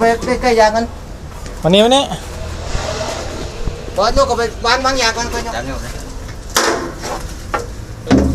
ไปใกล้ๆยางกันวันนี้วันนี้ตอนนู้นก็ไปวางวางยางกันไปเนาะ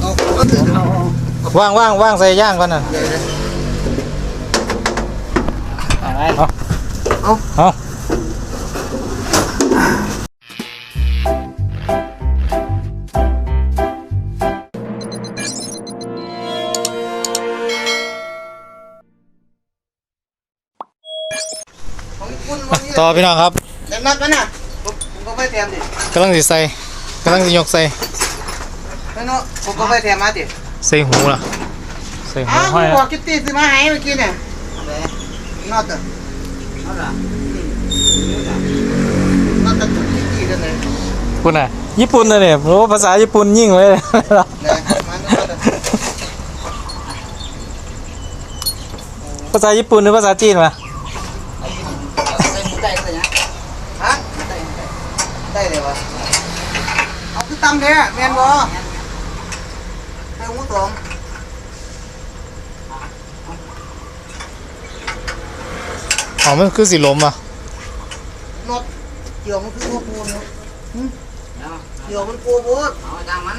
เอาเอาถือเอาว่างว่างว่างใส่ย่างก่อนน่ะเดี๋ยวเดี๋ยวเอาเอาเอา ต่อพี่น้องครับเดี๋ยวนัดมันน่ะผมผมก็ไปแถมดิกำลังสิใส่กำลังสิยกใส่นั่นเนาะผมก็ไปแถมมาดิใส่หูล่ะใส่หูอ้าวห้อยผมบอกคิตตี้ซื้อมาให้เมื่อกี้เนี่ยนอตอะเอาล่ะนอตตะจุกคิตตี้กันเลยคุณน่ะญี่ปุ่นเลยเนี่ยโอ้ภาษาญี่ปุ่นยิ่งเลยนะมันนอตอะภาษาญี่ปุ่นหรือภาษาจีนวะ ใส่หมูไก่ก็ได้นะ ฮะได้เลยวะ เอาคือตั้มเนี่ยแมนบอเติมหมูสองอ๋อมันคือสีลมอะนอตเกี่ยวมันคือหัวปูนเนาะเดี๋ยวเกี่ยวมันปูปูดเอาจังมัน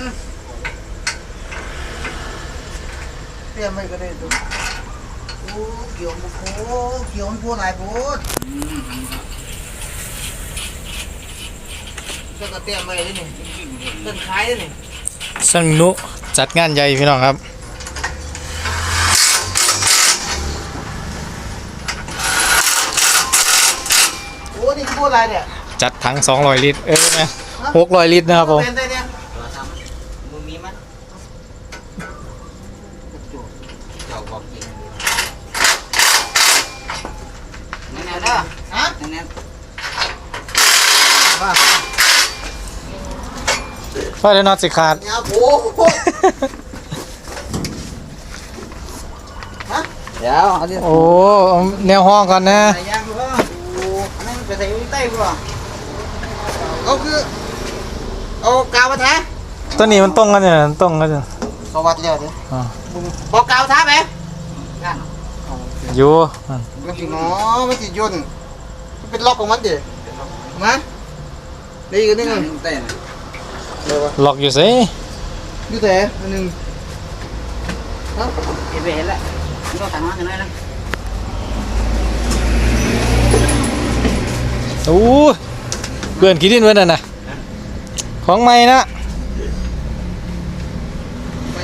เตรียมไม่ก็ได้ตัวโอ้เกี่ยวมันโอ้เกี่ยวมันปูหลายปูด ก็ก็เตรียมไว้เลยนี่ต้นขายเลยนี่สังนุจัดงานใหญ่พี่น้องครับโอ้นี่คือปูหลายเนี่ยจัดถัง200ลิตรเอ้ยแม่600ลิตรนะครับผมเป็นได้เนี่ยตัวทำมึงมีมันเจ้าบอกจริงแน่ๆเด้อฮะแน่ว่า ว่าได้น็อตสิขาด เนี่ยโอ้โหฮะๆเดี๋ยวเอาดิโอ้เอาแนวห้องก่อนนะ ใส่ยางดูเถอะโอ้อันนั้นไปใส่ใต้กูเหรอเอาคือเอากาวมาทาตัวนี้มันตรงกันเนี่ยตรงกันเนี่ยสวัสดีเด้ออ่าบอกกาวทาไปกันอยู่อะมันสิเนาะมันสิย่นมันเป็นล็อกของมันดิมาได้อีกอันหนึงมึง เต้น เดี๋ยววะล็อกอยู่สิอยู่แต่อันหนึงเอ้าเห็นไปเห็นแล้วมึงต้องสั่งมากันหน่อยนะโอ้ยเพื่อนกี่ดินไว้นั่นน่ะของใหม่นะ ไป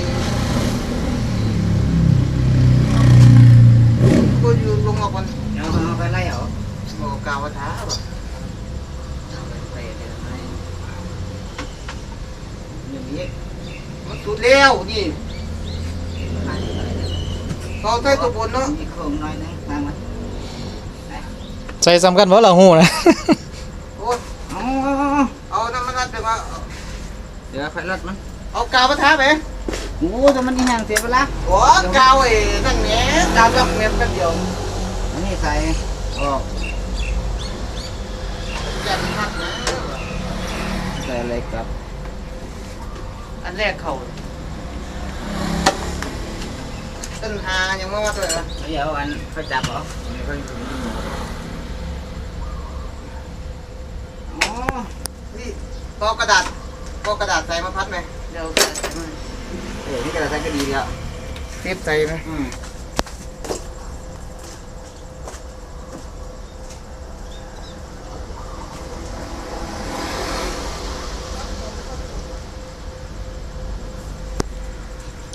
ก็อยู่ลงมาก่อน เดี๋ยวเอาไปไล่เหรอ บอกกาวมาทาบ่ ไปเดี๋ยวไม่อย่างนี้ มันสุดแล้วนี่เขาใส่ตัวบนเนาะมีโครงน้อยนึงนั่งมาใส่สำคัญเพราะเราหูนะโอ้ยเอาเอาน้ำมันนัดเดี๋ยวมาเดี๋ยวไฟรถมันเอากาวมาทาไปโอ้แต่มันอีหยังเสียเวลาโอ้กาวไอ้นั่นแหละกาวจับเม็ดแป๊บเดียวอันนี้ใส่ออกอย่าไปหักนะใส่อะไรกับ อันแรกเขาต้นหายังไม่ว่าตัวไหนวะเดี๋ยวอันเขาจับเหรออ๋อนี่ก็กระดาษก็กระดาษใส่มาพัดไหมเดี๋ยวเดี๋ยวนี่กระดาษใส่ก็ดีแล้วเทปใส่ไหมอืม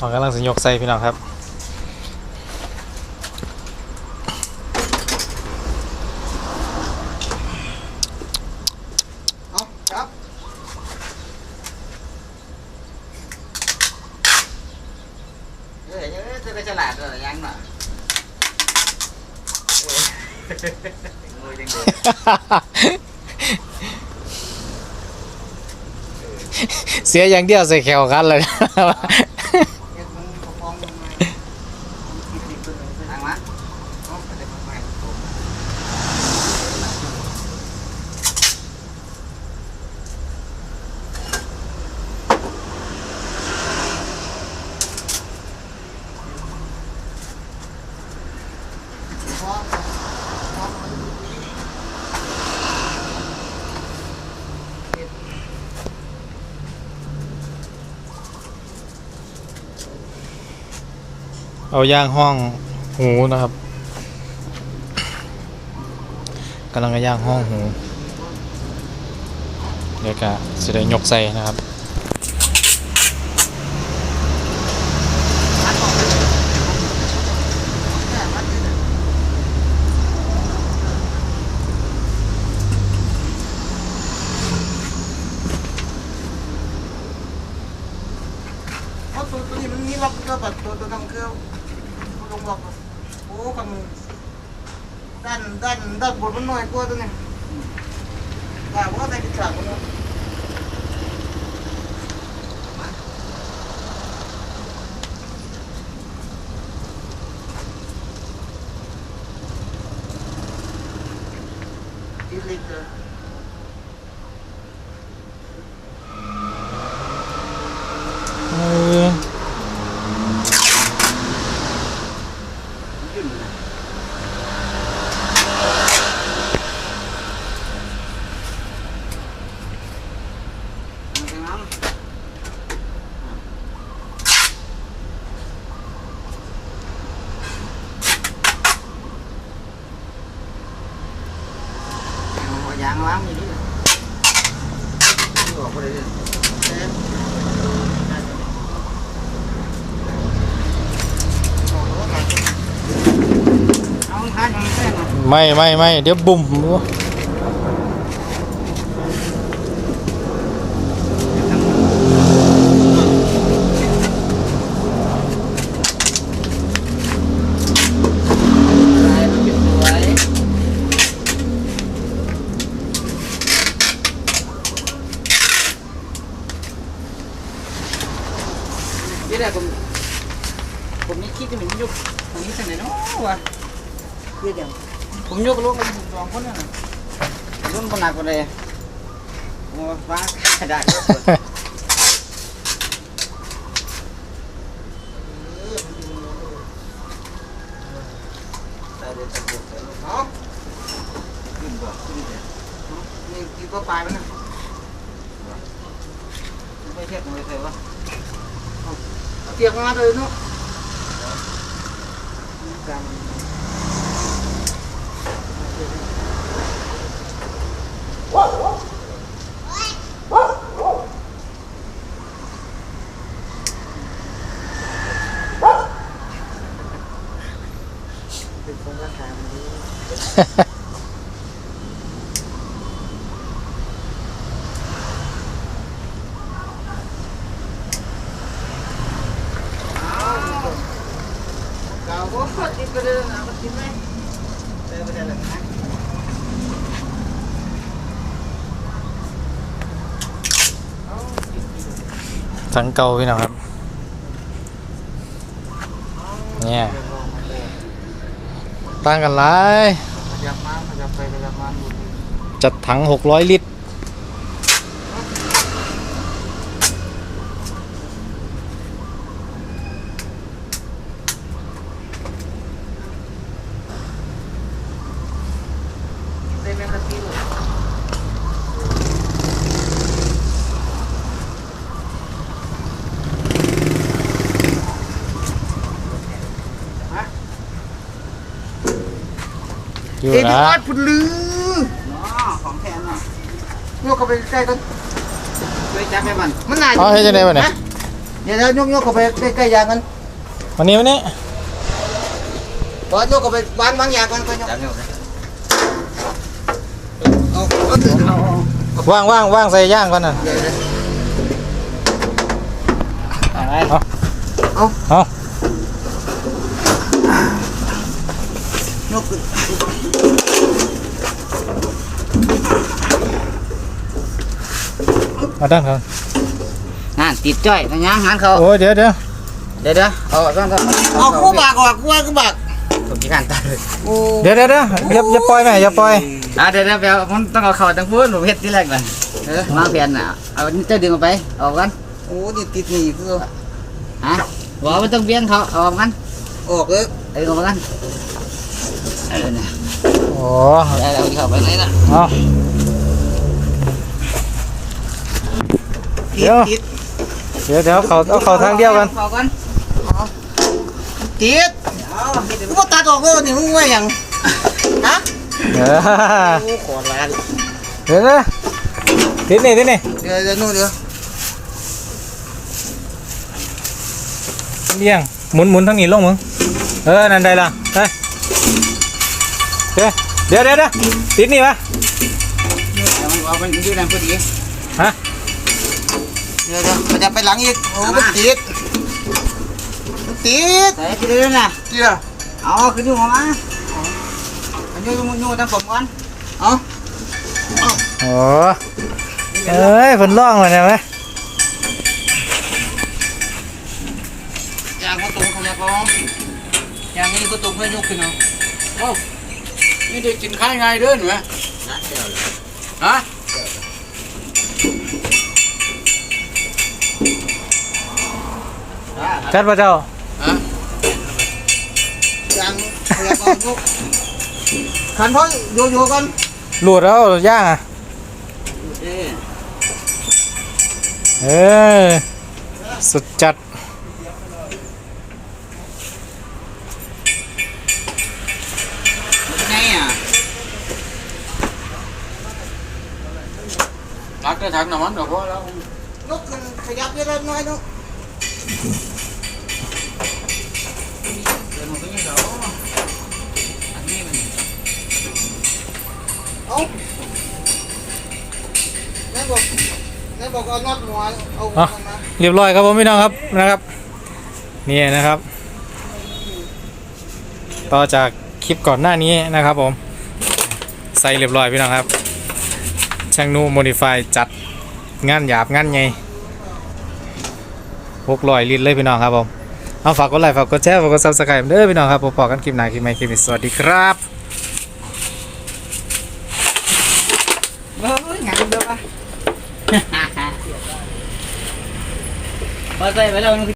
ออกกำลังสิยกใส่พี่น้องครับเอาครับเฮ้ยเฮ้ยเธอไปฉลาดเหรอยังเหรองูจังเลยเสียอย่างเดียวใส่แขวกันเลย เฮ็ดมันกระป๋องมันมาคิดดีขึ้นเลย ทางมา เอาไปเลยมาพอพอมัน เอาย่างห้องหูนะครับกำลังจะย่างห้องหูเดี๋ยวก็จะได้ยกใส่นะครับ เพราะตัวตัวนี้มันมีล็อกเกอร์แบบตัวตัวนั้นมันคือมันลงล็อกอะโอ้กันด้านด้าน ด้านบนมันน้อยกว่าตัวนี้ว่าว่าได้กินฉากมันเนาะอีลิกเตอร์ เออ มันเป็นน้ำเอายางล้างอย่างนี้บอกไปเลย เอาทานมันแป้งอะ ไม่ไม่ไม่เดี๋ยวบุ่มลายมันเป็นสวยนี่แหละผมผมนี่คิดจะมันยุบตรงนี้สักไหนเนาะวะเรียกอย่าง ผมยกลูกกันสองคนน่ะรุ่นคนหนักกว่าเลยผมว่าฟ้ากระดาษเนาะขึ้นบ่ขึ้นเดี๋ยนี่กินก็ปลายมันนะไม่เทียบกันเลยเถอะวะเตียงมาเลยเนาะ เก่าก็พอดีไปเลยนะมันกินไหมเจอไปได้เลยนะ ถังเก่าพี่น้องครับ เนี่ยต่างกันหลาย ขยับมาขยับไปขยับมาดูดิจัดถัง 600 ลิตร ได้แมงกะซีเลย อยู่เอ็ดนะวาร์ดพุ่นลือเนาะของแทนเนาะยกเข้าไปใกล้กันช่วยจับให้มันมันน่าเอาให้จังได๋วะเนี่ยเดี๋ยวเดี๋ยวยกยกเข้าไปใกล้ๆยางกันวันนี้วันนี้บอสยกเข้าไปวางวางยางกันก่อนยกจับอยู่นะเอาเอาถือเอาเอาว่างว่างว่างใส่ย่างก่อนน่ะเดี๋ยวเดี๋ยวอะไรเอา ยกขึ้นเอาด้านครับงานติดจ้อยนะยังงานเขาโอ้ยเดี๋ยวเดี๋ยวเดี๋ยวเดี๋ยวเอาซ่อนก็เอาคู่บากออกคู่ไว้คู่บากผมที่การตัดเลยโอ้เดี๋ยวเดี๋ยวเดี๋ยวอย่าอย่าปล่อยแม่อย่าปล่อยอะเดี๋ยวเดี๋ยวไปเอาผมต้องเอาเข่าตั้งพูดหนูเฮ็ดที่แรกก่อนเออวางแผนน่ะเอาเจ้าดึงออกไปออกกันโอ้นี่ติดหนี่คือฮะบอกว่าต้องเบี้ยนเขาเอาออกกันออกเลยเออออกกัน เออเนี่ยโอ้ได้แล้วที่เขาไปไหนน่ะเอาติเดี๋ดยวติดเดี๋ยวเดี๋ยวเขาเอาเขาทางเดียวกันเขากันติดเอาเฮ็ดกูบ่ตัดออกเลยนี่มึงว่าหยังฮะเออโอ้ขอลาเดี๋ยวนะติดนี่ติดนี่เดี๋ยวเดี๋ยวนู่นเดี๋ยวเลี้ยงหมุนหมุนทั้งนี้ลงมึงเออนั่นได้ละไป เดี๋ยวเดี๋ยวเดี๋ยวติดนี่ปะเอามันเอามันอยู่นั่นพอดีฮะเดี๋ยวเดี๋ยวมันจะไปหลังอีกโอ้มันติดมันติดใส่ขึ้นเลยนะเดี๋ยวเอาขึ้นอยู่หัวมาอันนี้อยู่อยู่ทางผมก่อนเอาโอ้เอ้ยฝนร้องมาใช่ไหมยางก็ตรงขยับเอายางนี้ก็ตรงเพื่อนยกขึ้นเอา นี่ได้กินข้าวง่ายเด้อหนูฮะจัดพระเจ้ายางขยับเอายกขันพ่อโยโย่กันหลุดแล้วย่างอะเด้อเออสุดจัด ไงอะ รักได้ ถังน้ำมันก็พอแล้วยกขึ้นขยับเยอะน้อยนึงเดินมาตรงนี้เดี๋ยวอันนี้มันเอาแม่บอกแม่บอกเอาน็อตหัวเอาหัวอะมันมาเรียบร้อยครับผมพี่น้องครับนะครับนี่นะครับ ต่อจากคลิปก่อนหน้านี้นะครับผม ใส่เรียบร้อยพี่น้องครับ ช่างนูโมดิฟายจัดงานหยาบงานใหญ่หกร้อยลิตรเลยพี่น้องครับผม เอาฝากกดไลค์ฝากกดแชร์ฝากกดซับสไครต์เด้อพี่น้องครับผมพอกันคลิปหน้าคลิปใหม่คลิปนี้สวัสดีครับเฮ้ยงานเด้อปะพอใส่ไปแล้ว